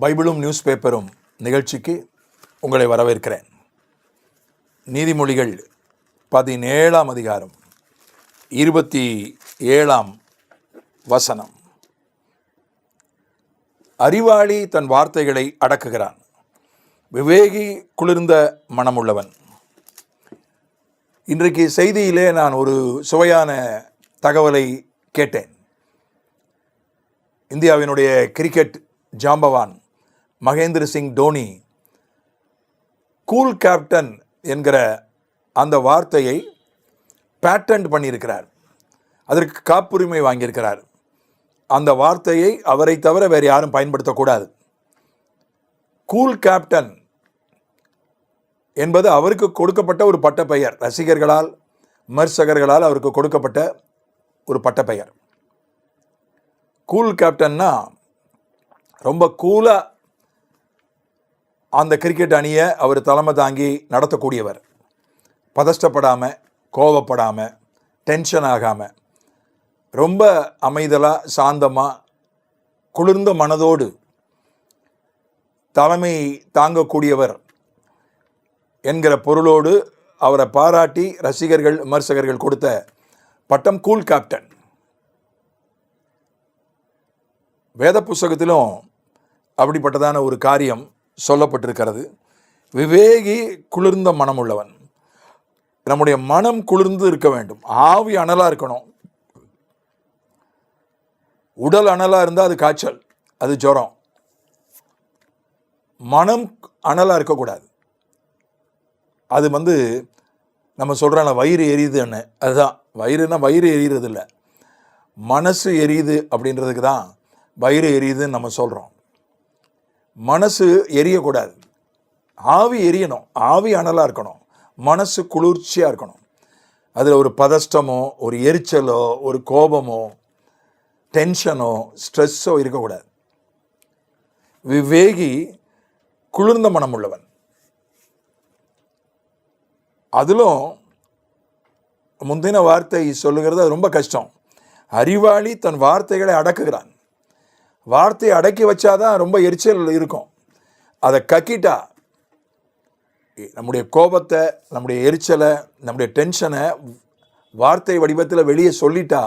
பைபிளும் news பேப்பரும் நிகழ்ச்சிக்கு உங்களை வரவேற்கிறேன். நீதிமொழிகள் பதினேழாம் அதிகாரம் இருபத்தி ஏழாம் வசனம். அறிவாளி தன் வார்த்தைகளை அடக்குகிறான். விவேகி குளிர்ந்த மனமுள்ளவன். இன்றைக்கு செய்தியிலே நான் ஒரு சுவையான தகவலை கேட்டேன். இந்தியாவினுடைய கிரிக்கெட் ஜாம்பவான் மகேந்திர சிங் டோனி கூல் கேப்டன் என்கிற அந்த வார்த்தையை பேட்டன்ட் பண்ணியிருக்கிறார். அதற்கு காப்புரிமை வாங்கியிருக்கிறார். அந்த வார்த்தையை அவரை தவிர வேறு யாரும் பயன்படுத்தக்கூடாது. கூல் கேப்டன் என்பது அவருக்கு கொடுக்கப்பட்ட ஒரு பட்டப்பெயர். ரசிகர்களால் விமர்சகர்களால் அவருக்கு கொடுக்கப்பட்ட ஒரு பட்டப்பெயர். கூல் கேப்டன்னா ரொம்ப கூலாக அந்த கிரிக்கெட் அணியை அவர் தலைமை தாங்கி நடத்தக்கூடியவர். பதஷ்டப்படாமல் கோவப்படாமல் டென்ஷன் ஆகாமல் ரொம்ப அமைதலாக சாந்தமாக குளிர்ந்த மனதோடு தலைமை தாங்கக்கூடியவர் என்கிற பொருளோடு அவரை பாராட்டி ரசிகர்கள் விமர்சகர்கள் கொடுத்த பட்டம் கூல் கேப்டன் வேத புஸ்தகத்திலும் அப்படிப்பட்டதான ஒரு காரியம் சொல்லப்பட்டிருக்கிறது. விவேகி குளிர்ந்த மனம் உள்ளவன் நம்முடைய மனம் குளிர்ந்து இருக்க வேண்டும். ஆவி அனலாக இருக்கணும். உடல் அனலாக இருந்தால் அது காய்ச்சல் அது ஜுரம். மனம் அனலாக இருக்கக்கூடாது. அது வந்து நம்ம சொல்கிறோம்ல வயிறு எரியுதுன்னு. அதுதான். வயிறுனா வயிறு எரியுறது இல்லை மனசு எரியுது அப்படின்றதுக்கு தான் வயிறு எரியுதுன்னு நம்ம சொல்கிறோம் மனசு எரியக்கூடாது. ஆவி எரியணும். ஆவி அனலாக இருக்கணும். மனசு குளிர்ச்சியாக இருக்கணும். அதில் ஒரு பதஷ்டமோ ஒரு எரிச்சலோ ஒரு கோபமோ டென்ஷனோ ஸ்ட்ரெஸ்ஸோ இருக்கக்கூடாது. விவேகி குளிர்ந்த மனம் உள்ளவன். அதிலும் முந்தின வார்த்தை சொல்லுகிறது அது ரொம்ப கஷ்டம். அறிவாளி தன் வார்த்தைகளை அடக்குகிறான். வார்த்தையை அடக்கி வச்சாதான் ரொம்ப எரிச்சல் இருக்கும். அதை கக்கிட்டா நம்முடைய கோபத்தை நம்முடைய எரிச்சலை நம்முடைய டென்ஷனை வார்த்தை வடிவத்தில் வெளியே சொல்லிட்டா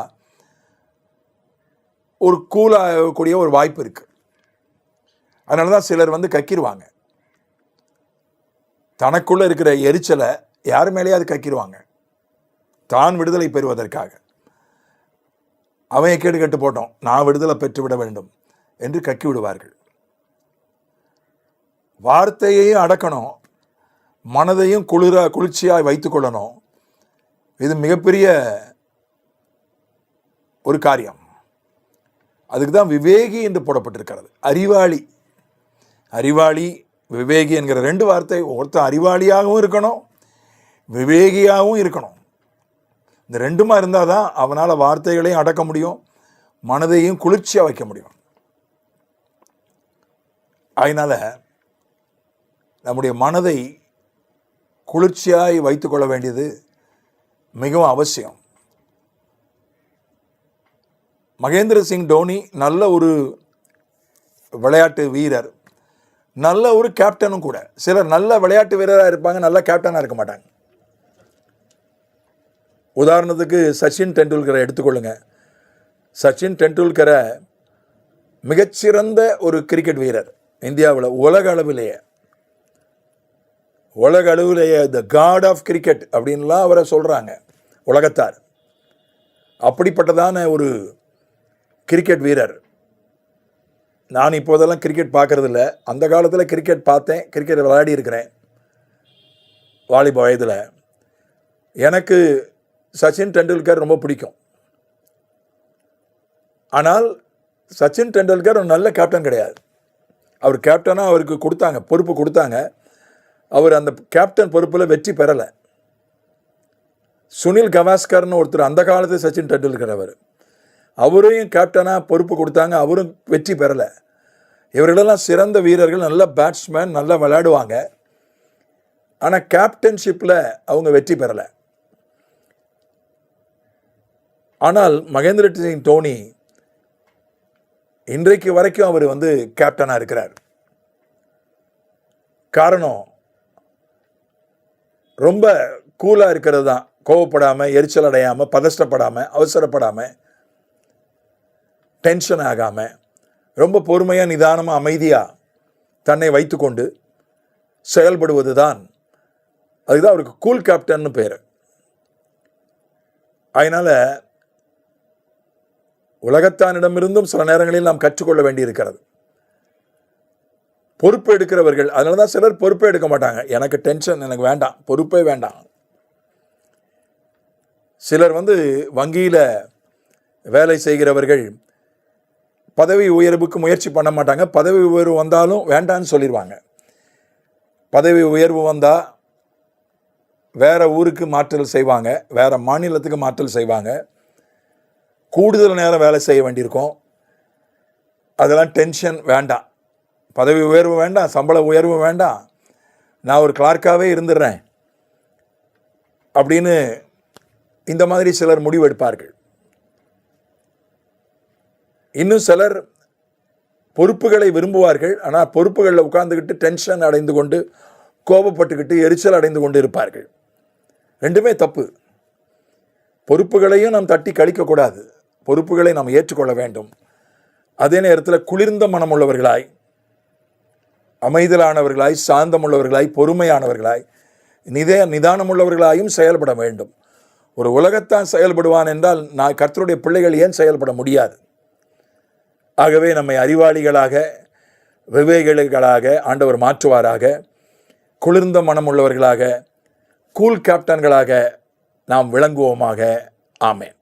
ஒரு கூலாகக்கூடிய ஒரு வாய்ப்பு இருக்குது அதனால தான் சிலர் வந்து கக்கிடுவாங்க தனக்குள்ளே இருக்கிற எரிச்சலை யார் மேலேயே அது கக்கிடுவாங்க தான் விடுதலை பெறுவதற்காக. அவன் கேடு கட்டு போட்டோம். நான் விடுதலை பெற்றுவிட வேண்டும். என்று கக்கி விடுவார்கள் வார்த்தையையும் அடக்கணும். மனதையும் குளிர குளிர்ச்சியாக வைத்துக்கொள்ளணும் இது மிகப்பெரிய ஒரு காரியம். அதுக்கு தான் விவேகி என்று போடப்பட்டிருக்கிறது. அறிவாளி. அறிவாளி விவேகி என்கிற ரெண்டு வார்த்தை ஒருத்தன் அறிவாளியாகவும் இருக்கணும் விவேகியாகவும் இருக்கணும். இந்த ரெண்டுமா இருந்தால் தான் அவனால் வார்த்தைகளையும் அடக்க முடியும் மனதையும் குளிர்ச்சியாக வைக்க முடியும். அதனால் நம்முடைய மனதை குளிர்ச்சியாய் வைத்துக்கொள்ள வேண்டியது மிகவும் அவசியம். மகேந்திர சிங் டோனி நல்ல ஒரு விளையாட்டு வீரர். நல்ல ஒரு கேப்டனும் கூட. சிலர் நல்ல விளையாட்டு வீரராக இருப்பாங்க நல்ல கேப்டனாக இருக்க மாட்டாங்க. உதாரணத்துக்கு சச்சின் டெண்டுல்கரை எடுத்துக்கொள்ளுங்க. சச்சின் டெண்டுல்கரை மிகச்சிறந்த ஒரு கிரிக்கெட் வீரர். இந்தியாவில் உலக அளவிலேயே உலக அளவிலேயே த காட் ஆஃப் கிரிக்கெட் அப்படின்லாம் அவரை சொல்கிறாங்க உலகத்தார். அப்படிப்பட்டதான ஒரு கிரிக்கெட் வீரர். நான் இப்போதெல்லாம் கிரிக்கெட் பார்க்குறதில்ல. அந்த காலத்தில் கிரிக்கெட் பார்த்தேன் கிரிக்கெட் விளையாடி இருக்கிறேன் வாலிப வயதில். எனக்கு சச்சின் டெண்டுல்கர் ரொம்ப பிடிக்கும். ஆனால் சச்சின் டெண்டுல்கர் ஒரு நல்ல கேப்டன் கிடையாது. அவர் கேப்டனாக அவருக்கு கொடுத்தாங்க பொறுப்பு கொடுத்தாங்க. அவர் அந்த கேப்டன் பொறுப்பில் வெற்றி பெறலை. சுனில் கவாஸ்கர்னு ஒருத்தர் அந்த காலத்து சச்சின் டெண்டுல்கர் அவர். அவரையும் கேப்டனாக பொறுப்பு கொடுத்தாங்க அவரும் வெற்றி பெறலை. இவர்களெல்லாம் சிறந்த வீரர்கள் நல்ல பேட்ஸ்மேன் நல்லா விளையாடுவாங்க. ஆனால் கேப்டன்ஷிப்பில் அவங்க வெற்றி பெறலை. ஆனால் மகேந்திர சிங் தோனி இன்றைக்கு வரைக்கும் அவர் வந்து கேப்டனாக இருக்கிறார். காரணம் ரொம்ப கூலாக இருக்கிறது தான். கோவப்படாமல் எரிச்சல் அடையாமல் பதஷ்டப்படாமல் அவசரப்படாமல் டென்ஷன் ஆகாமல் ரொம்ப பொறுமையாக நிதானமாக அமைதியாக தன்னை வைத்துக்கொண்டு செயல்படுவது தான். அதுதான் அவருக்கு கூல் கேப்டன்னு பேர். அதனால் உலகத்தானிடமிருந்தும் சில நேரங்களில் நாம் கற்றுக்கொள்ள வேண்டியிருக்கிறது. பொறுப்பு எடுக்கிறவர்கள் அதனால தான் சிலர் பொறுப்பே எடுக்க மாட்டாங்க. எனக்கு டென்ஷன் எனக்கு வேண்டாம். பொறுப்பே வேண்டாம். சிலர் வந்து வங்கியில் வேலை செய்கிறவர்கள் பதவி உயர்வுக்கு முயற்சி பண்ண மாட்டாங்க. பதவி உயர்வு வந்தாலும் வேண்டான்னு சொல்லிடுவாங்க பதவி உயர்வு வந்தால் வேறு ஊருக்கு மாற்றல் செய்வாங்க. வேறு மாநிலத்துக்கு மாற்றல் செய்வாங்க. கூடுதல் நேரம் வேலை செய்ய வேண்டியிருக்கும். அதெல்லாம் டென்ஷன் வேண்டாம். பதவி உயர்வு வேண்டாம் சம்பள உயர்வு வேண்டாம். நான் ஒரு கிளார்க்காகவே இருந்துடுறேன். அப்படின்னு இந்த மாதிரி சிலர் முடிவெடுப்பார்கள் இன்னும் சிலர் பொறுப்புகளை விரும்புவார்கள். ஆனால் பொறுப்புகளில் உட்கார்ந்துக்கிட்டு டென்ஷன் அடைந்து கொண்டு கோபப்பட்டுக்கிட்டு எரிச்சல் அடைந்து கொண்டு இருப்பார்கள். ரெண்டுமே தப்பு. பொறுப்புகளையும் நாம் தட்டி கழிக்கக்கூடாது. பொறுப்புகளை நாம் ஏற்றுக்கொள்ள வேண்டும். அதே நேரத்தில் குளிர்ந்த மனம் உள்ளவர்களாய் அமைதலானவர்களாய் சாந்தமுள்ளவர்களாய் பொறுமையானவர்களாய் நிதே நிதானமுள்ளவர்களாயும் செயல்பட வேண்டும். ஒரு உலகத்தான் செயல்படுவான் என்றால் நான் கர்த்தருடைய பிள்ளைகள் ஏன் செயல்பட முடியாது? ஆகவே நம்மை அறிவாளிகளாக விவேகிகளாக ஆண்டவர் மாற்றுவாராக குளிர்ந்த மனம் உள்ளவர்களாக கூல் கேப்டன்களாக நாம் விளங்குவோமாக. ஆமேன்.